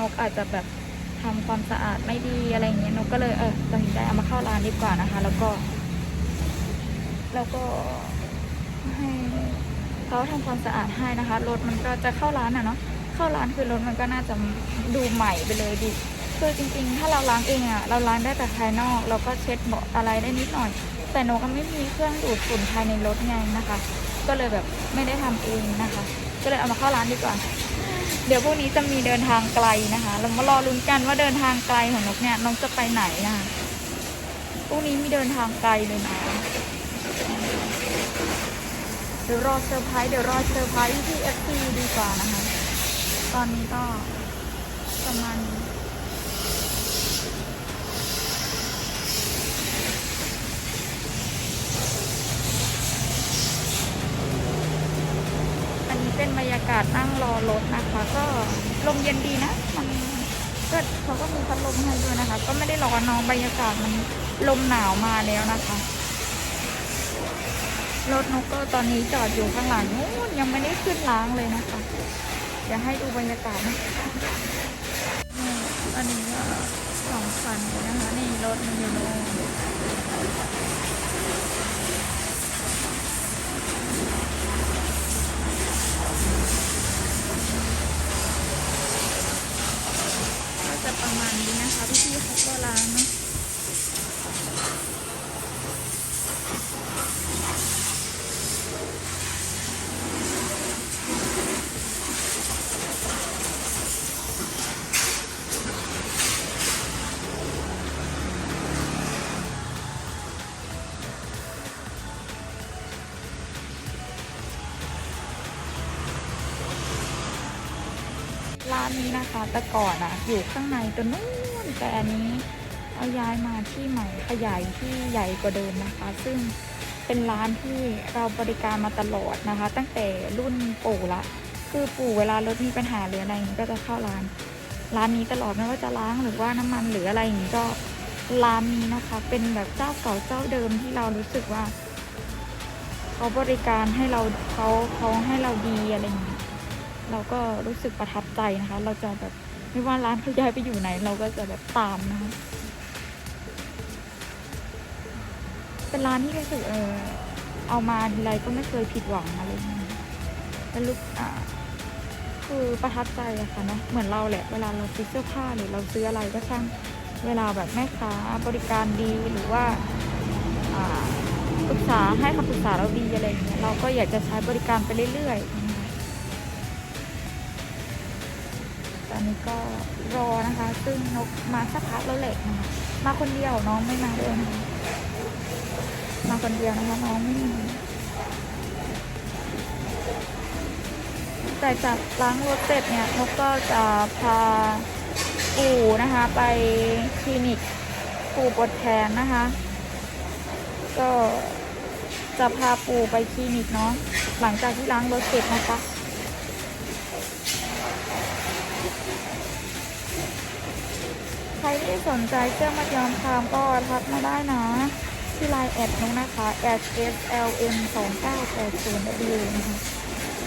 นกอาจจะแบบทำความสะอาดไม่ดีอะไรเงี้ยนกก็เลยเออตัดสินใจเอามาเข้าร้านดีกว่านะคะ แล้วก็ แล้วก็ให้เขาทำความสะอาดให้นะคะรถมันก็จะเข้าร้านอะเนาะเข้าร้านคือรถมันก็น่าจะดูใหม่ไปเลยดีคือจริงๆ ถ้าเราล้างเองอะเราล้างได้แต่ภายนอก เราก็เช็ดเบาะอะไรได้นิดหน่อย แต่นกก็ไม่มีเครื่องดูดฝุ่นภายในรถไงนะคะ ก็เลยแบบไม่ได้ทำเองนะคะ ก็เลยเอามาเข้าร้านดีกว่า เดี๋ยวพวกนี้จะมีเดินทางไกลนะคะ เรามารอลุ้นกันว่าเดินทางไกลของนกเนี่ยนกจะไปไหนนะคะพวกนี้มีเดินทางไกลเลยนะเดี๋ยวรอเซอร์ไพรส์เดี๋ยวรอเซอร์ไพรส์ที่แอคซีดีกว่านะคะ ตอนนี้ก็ประมาณนี้นี้เป็นบรรยากาศนั่งรอรถนะคะ ก็ลมเย็นดีนะ มันก็เขาก็มีพัดลมให้ด้วยนะคะ ก็ไม่ได้ร้อนน้องบรรยากาศมันลมหนาวมาแล้วนะคะรถนกก็ตอนนี้จอดอยู่ข้างหลังนู้นยังไม่ได้ขึ้นล้างเลยนะคะเดี๋ยวให้ดูบรรยากาศนะอันนี้ก็สองคันนะคะนี่รถมันอยู่โน่น แต่ก่อนอะอยู่ข้างในตัวนู้นแต่อันนี้เอาย้ายมาที่ใหม่ขยายที่ใหญ่กว่าเดิมนะคะ ซึ่งเป็นร้านที่เราบริการมาตลอดนะคะ ตั้งแต่รุ่นปู่ละ คือปู่เวลารถมีปัญหาหรืออะไรอย่างก็จะเข้าร้าน ร้านนี้ตลอดไม่ว่าจะล้างหรือว่าน้ำมันหรืออะไรอย่างนี้ก็ร้านนี้นะคะ เป็นแบบเจ้าเก่าเจ้าเดิมที่เรารู้สึกว่าเขาบริการให้เราเขาเขาให้เราดีอะไรอย่างนี้ เราก็รู้สึกประทับใจนะคะ เราจะแบบไม่ว่าร้านเขาย้ายไปอยู่ไหน เราก็จะแบบตามนะคะเป็นร้านที่รู้สึกเออเอามาทีไรก็ไม่เคยผิดหวังอะไรอย่างเงี้ยแล้วลูกอ่าคือประทับใจอะค่ะเนาะเหมือนเราแหละ เวลาเราซื้อเสื้อผ้าหรือเราซื้ออะไรก็ช่างเวลาแบบแม่ค้าบริการดีหรือว่าปรึกษาให้คำปรึกษาเราดีอะไรอย่างเงี้ยเราก็อยากจะใช้บริการไปเรื่อยๆ อนนี้ก็รอนะคะ ซึ่งนกมาสักพักแล้วแหละนะคะมาคนเดียวน้องไม่มาด้วยนะคะมาคนเดียวนะคะน้องไม่มีแต่จากล้างรถเสร็จเนี่ยนกก็จะพาปู่นะคะ ไปคลินิกปู่ปวดแขนนะคะ ก็จะพาปู่ไปคลินิกเนาะหลังจากที่ล้างรถเสร็จนะคะ ใครที่สนใจเสื้อมัดย้อมคามก็ทักมาได้นะ ที่ไลน์แอดนกนะคะ s s l m 2 9 8 0 w นะคะ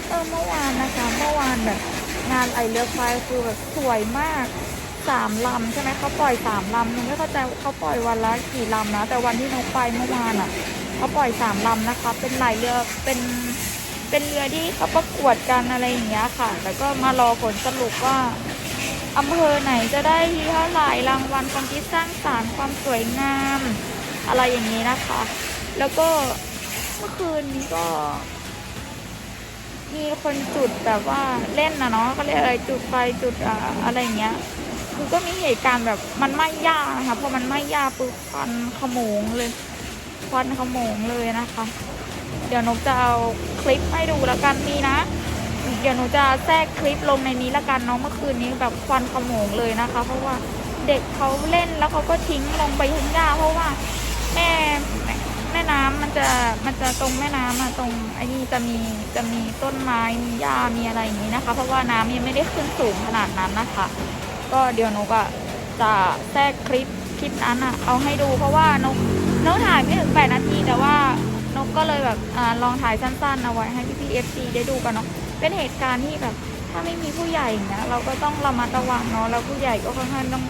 เออเมื่อวานนะคะ เมื่อวานแบบงานไอเลือกไฟคือแบบสวยมากสามลำใช่ไหมเขาปล่อยสามลำหนูไม่เข้าใจเขาปล่อยวันละกี่ลำนะ แต่วันที่นกไปเมื่อวานอะเขาปล่อยสามลำนะคะ เป็นไหลเรือเป็นเป็นเรือที่เขาประกวดกันอะไรอย่างเงี้ยค่ะ แล้วก็มารอผลสรุปว่า อำเภอไหนจะได้ที่เท่าไหร่รางวัลความคิดสร้างสรรค์ความสวยงาม อะไรอย่างนี้นะคะ แล้วก็เมื่อคืนนี้ก็ มีคนจุดแบบว่าเล่นนะเนาะก็เรียกอะไรจุดไฟจุดอ่าอะไรอย่างเงี้ยคือก็มีเหตุการณ์แบบมันไหม้ยากนะคะพอมันไหม้ยากปุ๊บควันขโมงเลยควันขโมงเลยนะคะ เดี๋ยวนกจะเอาคลิปให้ดูแล้วกันนี่นะ เดี๋ยวหนูจะแทรกคลิปลงในนี้ละกันเนาะเมื่อคืนนี้แบบควันขโมงเลยนะคะ เพราะว่าเด็กเขาเล่นแล้วเขาก็ทิ้งลงไปทิ้งหญ้าเพราะว่าแม่แม่น้ำมันจะมันจะตรงแม่น้ำอะตรงไอ้นี่จะมีจะมีต้นไม้มีหญ้ามีอะไรอย่างนี้นะคะ เพราะว่าน้ำยังไม่ได้ขึ้นสูงขนาดนั้นนะคะ ก็เดี๋ยวนกอะจะแทรกคลิปคลิปนั้นอะเอาให้ดู เพราะว่านกนกถ่ายไม่ถึงแปดนาทีแต่ว่านกก็เลยแบบอลองถ่ายสั้นๆเอาไว้ให้พี่พีเอฟซีได้ดูกันเนาะ เป็นเหตุการณ์ที่แบบ ถ้าไม่มีผู้ใหญ่อย่างเงี้ยเราก็ต้องระมัดระวังเนาะแล้วผู้ใหญ่ก็ค่อนข้างต้อง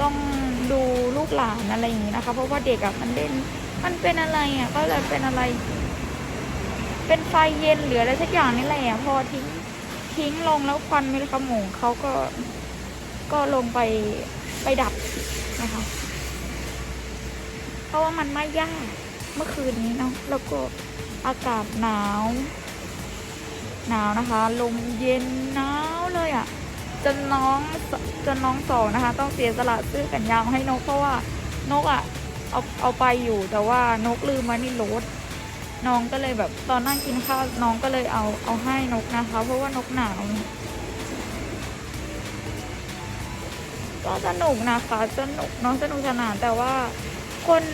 ต้องดูลูกหลานอะไรอย่างงี้นะคะ เพราะว่าเด็กอะมันเล่นมันเป็นอะไรอะก็เลยเป็นอะไร เป็นไฟเย็นหรืออะไรสักอย่างนี่แหละพอทิ้งทิ้งลงแล้วควันมีขโมงเขาก็ก็ลงไปไปดับนะคะ เพราะว่ามันไม่ยากเมื่อคืนนี้เนาะแล้วก็อากาศหนาว หนาวนะคะ ลมเย็นหนาวเลยอะ่ะจนน้องจนน้องสองนะคะ ต้องเสียสละซื้อกันยาวให้นกเพราะว่านกอะ่ะเอาเอาไปอยู่แต่ว่านกลืมมานี่รถน้องก็เลยแบบตอนนั่งกินข้าวน้องก็เลยเอาเอาให้นกนะคะ เพราะว่านกหนาวก็สนุกนะคะสนุกน้องสนุกสนานแต่ว่าคน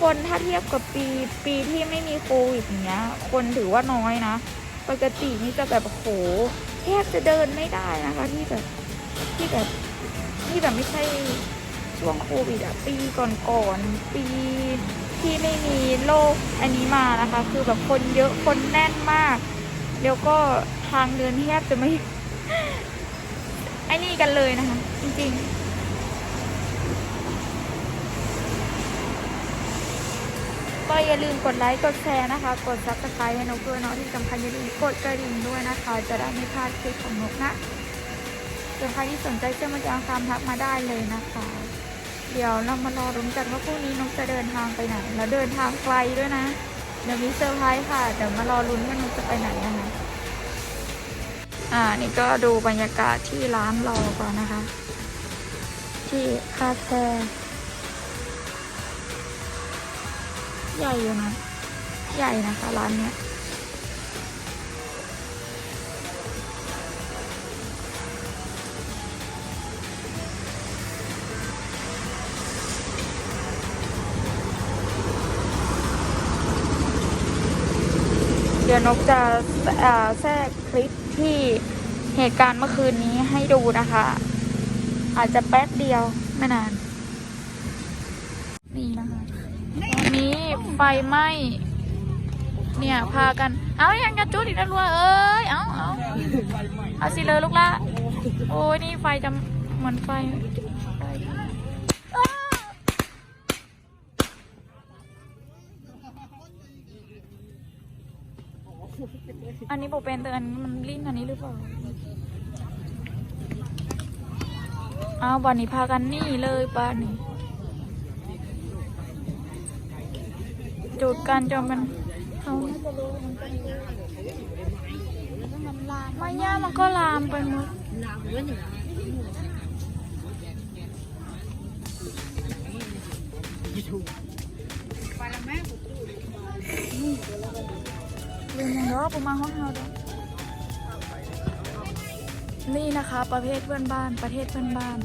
คนถ้าเทียบกับปีปีที่ไม่มีโควิดอย่างเงี้ย คนถือว่าน้อยนะ ปกตินี่จะแบบโหแทบจะเดินไม่ได้นะคะที่แบบที่แบบที่แบบไม่ใช่ช่วงโควิดอะปีก่อนๆปีที่ไม่มีโรคอันนี้มานะคะ คือแบบคนเยอะคนแน่นมาก แล้วก็ทางเดินแทบจะไม่ไอ้นี่กันเลยนะคะ จริงๆ ก็อย่าลืมกดไลค์กดแชร์นะคะ กดซับสไครต์ให้นกด้วยเนาะที่สำคัญอย่าลืมกดกระดิ่งด้วยนะคะ จะได้ไม่พลาดคลิปของนกนะส่วนใครที่สนใจเชื่อมาจองคำทักมาได้เลยนะคะ เดี๋ยวเรามารอรุ้นกันว่าพรุ่งนี้นกจะเดินทางไปไหน แล้วเดินทางไกลด้วยนะเดี๋ยวมีเซอร์ไพรส์ค่ะ เดี๋ยวมารอรุ้นว่านกจะไปไหนนะคะอ่านี่ก็ดูบรรยากาศที่ร้านรอก่อนนะคะ ที่คาเฟ่ ใหญ่อยู่นะ ใหญ่นะคะร้านเนี้ยเดี๋ยวนกจะเอ่อแทรกคลิปที่เหตุการณ์เมื่อคืนนี้ให้ดูนะคะ อาจจะแป๊บเดียวไม่นานนะคะตอนนี้ ไฟไหม้เนี่ยพากัน เอายังกระจุดอีกแล้วรัวเอ้ยเอาเอาเอาสิเลยลูกละโอ้ยนี่ไฟจะเหมือนไฟอันนี้โบเป็นแต่อันนี้มันลิ้นอันนี้หรือเปล่าเอาวันนี้พากันนี่เลยป้านี่ จุดกันจนมันเขาน่าจะรู้มันเป็นไม่ย่ามันก็ลามไปหมดลืมยังเนาะประมาณห้องเฮาเด้อนี่นะคะ ประเภทเพื่อนบ้าน ประเทศเพื่อนบ้าน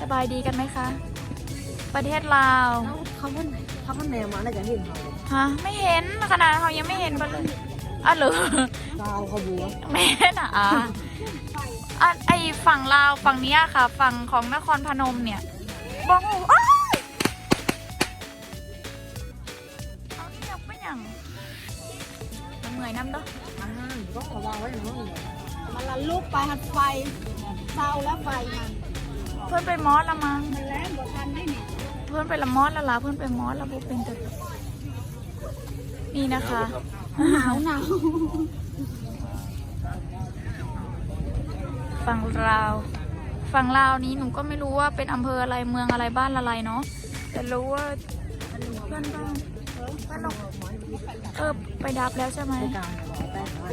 สบายดีกันไหมคะ ประเทศลาวเขาเพิ่น เขาเพิ่นแนวมาน่าจะเห็นเขาฮะไม่เห็นขนาดเขายังไม่เห็นกันเลยอะเหรือดาวเขาบัวแม่น่ะอะอะไอฝั่งลาวฝั่งเนี้ยค่ะ ฝั่งของนครพนมเนี่ยบอกว่าอ้ายเอาเงียบไปยังมันเหนื่อยน้ำเด้ออ่าก็ขอวางไว้อย่างนั้นเลยมันละลุกไปหัดไฟเศร้าแล้วไฟมันเพื่อนไปมอสละมั้งมันแรงบ่ทันได้นี่ เพื่อนไปละมอสละลาเพื่อนไปมอสละบุเป็นแต่นี่นะคะหนาวหนาวฝั่งลาวฝั่งลาวนี้หนูก็ไม่รู้ว่าเป็นอำเภออะไรเมืองอะไรบ้านอะไรเนาะแต่รู้ว่าเพื่อนบ้านเพื่อนเราเออไปดับแล้วใช่ไหมกลางแป้งไว้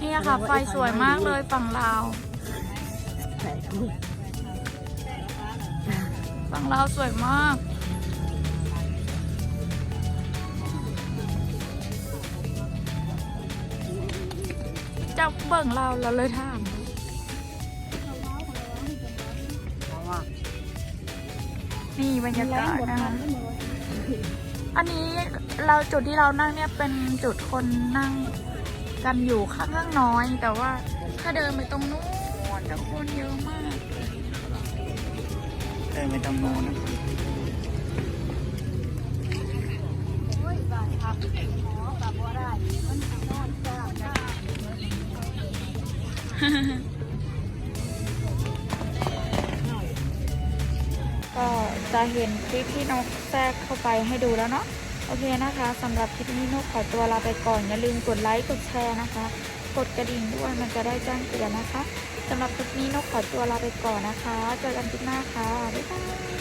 นี่ค่ะไฟสวยมากเลยฝั่งลาวใส่ลูก ฝั่งลาวสวยมากจ้าเบิ่งเราเราเลยถามเพราะว่านี่บรรยากาศนะคะอันนี้เราจุดที่เรานั่งเนี่ยเป็นจุดคนนั่งกันอยู่ค่อนข้างน้อย แต่ว่าถ้าเดินไปตรงนู้นจะคนเยอะมาก เดินไปตรงนู้นนะคะโอ้ยบาดครับหมอกับบ่ได้มันนอนจ้าจ้าก็จะเห็นคลิปที่นกแทรกเข้าไปให้ดูแล้วเนาะโอเคนะคะสำหรับคลิปนี้นกขอตัวลาไปก่อน อย่าลืมกดไลค์กดแชร์นะคะ กดกระดิ่งด้วยมันจะได้แจ้งเตือนนะคะ สำหรับคลิปนี้นกขอตัวลาไปก่อนนะคะ เจอกันคลิปหน้าค่ะ บ๊ายบาย